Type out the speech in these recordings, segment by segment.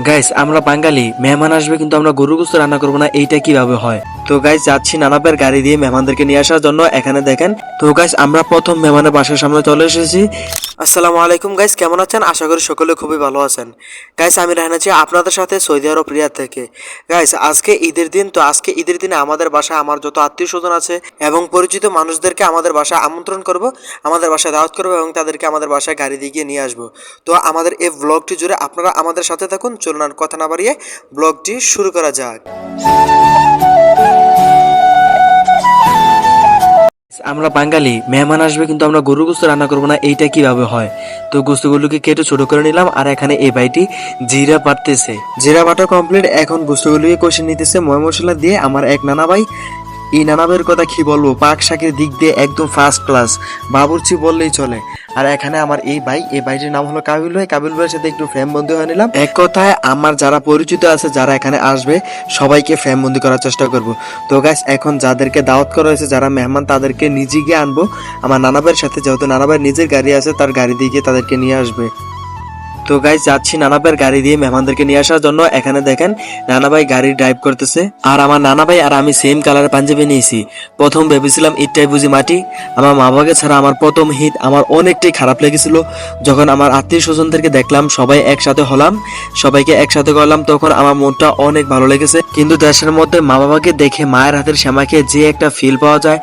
Guys আমরা বাঙালি, মেহমান আসবে কিন্তু আমরা গরু গোস্ত রান্না করব না, এইটা কীভাবে হয়? তো গাইস যাচ্ছি নানাবের গাড়ি দিয়ে মেহমানদেরকে নিয়ে আসার জন্য। এখানে দেখেন, তো গাইস আমরা প্রথম মেহমানের বাসার সামনে চলে এসেছি। আসসালামু আলাইকুম গাইস কেমন আছেন? আশা করি সকলে খুবই ভালো আছেন। গাইস আমি রাহান আছি আপনাদের সাথে সৌদি আরব রিয়াদ থেকে। গাইস আজকে ঈদের দিন, তো আজকে ঈদের দিনে আমাদের বাসায় আমার যত আত্মীয় স্বজন আছে এবং পরিচিত মানুষদেরকে আমাদের বাসায় আমন্ত্রণ করব, আমাদের বাসায় দাওয়াত করব এবং তাদেরকে আমাদের বাসায় গাড়ি দিয়ে গিয়ে নিয়ে আসব। তো আমাদের এই ব্লগটি জুড়ে আপনারা আমাদের সাথে থাকুন। চলুন আর কথা না বাড়িয়ে ব্লগটি শুরু করা যাক। আমরা বাঙালি, মেহমান আসবে কিন্তু আমরা গরু গোস্ত রান্না করব না, এইটা কীভাবে হয়? তো গোস্তগুলোকে কেটে ছোট করে নিলাম, আর এখানে এই বাইটি জিরা বাটতেছে। জিরা বাটা কমপ্লিট এখন গোস্তগুলোকে কষে নিতেছে ময় মশলা দিয়ে আমার এক নানা ভাই এই নানাবের কথা কি বলব? পাক শাকের দিক দিয়ে একদম ফার্স্ট ক্লাস বাবুর্চি বললেই চলে। আর এখানে আমার এই ভাই, এই ভাইটির নাম হলো কাবিল ভাই। কাবিল ভাইয়ের সাথে একটু ফ্রেম বন্ধু হয়ে নিলাম। এক কথায় আমার যারা পরিচিত আছে, যারা এখানে আসবে, সবাইকে ফ্রেম বন্দি করার চেষ্টা করব। তো গাছ এখন যাদেরকে দাওয়াত করা হয়েছে, যারা মেহমান, তাদেরকে নিজে গিয়ে আনব। আমার নানাবের সাথে, যেহেতু নানাবের নিজের গাড়ি আছে, তার গাড়ি দিয়ে গিয়ে তাদেরকে নিয়ে আসবে। তো গাইজ যাচ্ছি নানাভাইয়ের গাড়ি দিয়ে মেহমানদেরকে নিয়ে আসার জন্য। এখানে দেখেন, নানাভাই গাড়ি ড্রাইভ করতেছে। আর আমার নানাভাই আর আমি সেম কালার পাঞ্জাবি নিয়েছি। প্রথম ভেবেছিলাম ইটটাই বুঝি মাটি। আমার মা বাবাকে ছাড়া আমার প্রথম হিট আমার অনেকটাই খারাপ লেগেছিল। যখন আমার আত্মীয় স্বজনদেরকে দেখলাম, সবাই একসাথে হলাম, সবাইকে একসাথে করলাম, তখন আমার মনটা অনেক ভালো লেগেছে। কিন্তু দেশের মধ্যে মা বাবাকে দেখে মায়ের হাতের শ্যামাকে যে একটা ফিল পাওয়া যায়,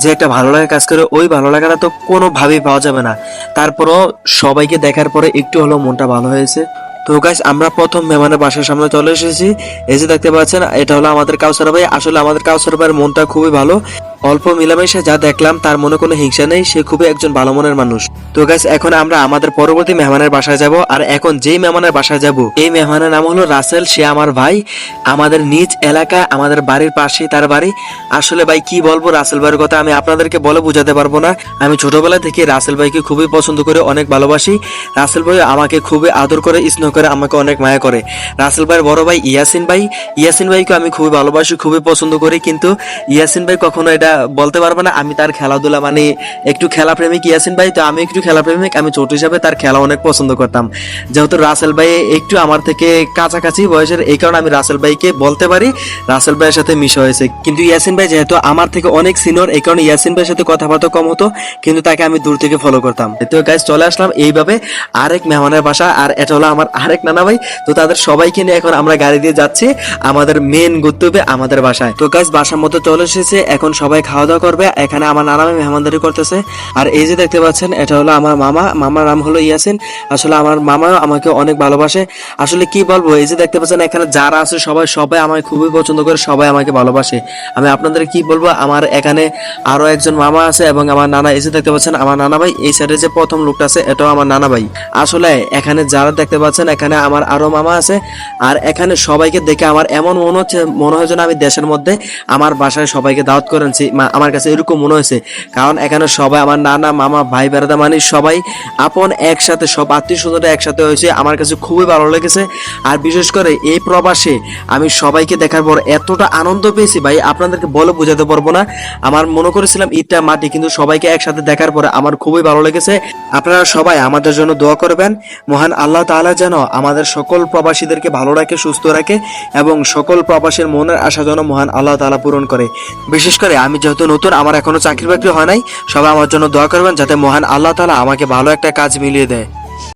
যে একটা ভালো লাগা কাজ করে, ওই ভালো লাগাটা তো কোনোভাবেই পাওয়া যাবে না। তারপরও সবাইকে দেখার পরে একটু হলেও মনটা ভালো হয়েছে। তো গাইস আমরা প্রথম মেহমানের বাসার সামনে চলে এসেছি। এসে দেখতে পাচ্ছেন, এটা হলো আমাদের কাউসার ভাই। আসলে আমাদের কাউসার ভাইয়ের মনটা খুবই ভালো। অল্প মিলামেশা যা দেখলাম, তার মনে কোনো হিংসা নেই, সে খুবই একজন ভালো মনের মানুষ। তো গাইস এখন আমরা আমাদের পরবর্তী মেহমানের বাসায় যাব, আর এখন যেই মেহমানের বাসায় যাব, এই মেহমানের নাম হলো রাসেল, সে আমার ভাই। আমাদের নিজ এলাকা, আমাদের বাড়ির পাশেই তার বাড়ি। আসলে ভাই, কি বলব রাসেল ভাইয়ের কথা আমি আপনাদেরকে বলে বোঝাতে পারব না। আমি ছোটবেলা থেকে রাসেল ভাইকে খুবই পছন্দ করে, অনেক ভালোবাসি। রাসেল ভাই আমাকে খুবই আদর করে, স্নেহ করে, আমাকে অনেক মায়া করে। রাসেল ভাইয়ের বড় ভাই ইয়াসিন ভাই। ইয়াসিন ভাইকে আমি খুবই ভালোবাসি, খুবই পছন্দ করি, কিন্তু ইয়াসিন ভাই কখনো এটা বলতে পারবে না, আমি তার খেলাধুলা মানে একটু খেলা প্রেমিক ইয়াসিন ভাই, তো আমি একটু খেলা প্রেমিক আমি ছোট হিসাবে তার খেলা অনেক পছন্দ করতাম। যেহেতু রাসেল ভাই একটু আমার থেকে কাছাকাছি বয়সের, এই কারণে আমি রাসেল ভাইকে বলতে পারি, রাসেল ভাইয়ের সাথে মিশা হয়েছে। কিন্তু ইয়াসিন ভাই যেহেতু আমার থেকে অনেক সিনিয়র এই কারণে ইয়াসিন ভাইয়ের সাথে কথাবার্তা কম হতো, কিন্তু তাকে আমি দূর থেকে ফলো করতাম। তো গাইজ চলে আসলাম এইভাবে আরেক মেহমানের বাসা, আর এটা হলো আমার আরেক নানা ভাই, তো তাদের সবাইকে নিয়ে এখন আমরা গাড়ি দিয়ে যাচ্ছি আমাদের মেন গন্তব্যে আমাদের বাসায়। তো গাইজ বাসার মতো চলে এসেছে, এখন সবাই খাওয়া দাওয়া করবে, এখানে আমার নানা ভাই মেহমানদারি করতেছে। আর এই যে দেখতে পাচ্ছেন, এটা হলো আমার মামা। মামার নাম হলো ইয়াসিন। আসলে আমার মামাও আমাকে অনেক ভালোবাসে। আসলে কি বলব, এই যে দেখতে পাচ্ছেন, এখানে যারা আছে সবাই সবাই আমাকে খুবই পছন্দ করে, সবাই আমাকে ভালোবাসে। আমি আপনাদের কি বলব, আমার এখানে আরও একজন মামা আছে এবং আমার নানা, এই যে দেখতে পাচ্ছেন, আমার নানা ভাই, এই সাইডে যে প্রথম লোকটা আছে, এটাও আমার নানা ভাই। আসলে এখানে যারা দেখতে পাচ্ছেন, এখানে আমার আরও মামা আছে। আর এখানে সবাইকে দেখে আমার এমন মনে হচ্ছে, মনে হয় যেন আমি দেশের মধ্যে আমার বাসায় সবাইকে দাওয়াত করেছি। আমার কাছে এরকম মনে হয়েছে। কারণ এখানে সবাই আমার নানা, মামা, ভাই, বেড়াদা মানে সবাই আপন একসাথে, সব আত্মীয় স্বজনরা একসাথে হয়েছে। আমার কাছে খুবই ভালো লেগেছে। আর বিশেষ করে এই প্রবাসে আমি সবাইকে দেখার পর এতটা আনন্দ পেয়েছি ভাই, আপনাদেরকে বলে বোঝাতে পারব না। আমার মনে করেছিলাম ঈদটা মাটি, কিন্তু সবাইকে একসাথে দেখার পরে আমার খুবই ভালো লেগেছে। আপনারা সবাই আমাদের জন্য দোয়া করবেন। মহান আল্লাহ তাআলা যেন আমাদের সকল প্রবাসীদেরকে ভালো রাখে, সুস্থ রাখে এবং সকল প্রবাসীর মনের আশা যেন মহান আল্লাহ তাআলা পূরণ করে। বিশেষ করে আমি যেহেতু নতুন, আমার এখনও চাকরি বাকরি হয় নাই, সবাই আমার জন্য দোয়া করবেন যাতে মহান আল্লাহ তালা আমাকে ভালো একটা কাজ মিলিয়ে দেয়।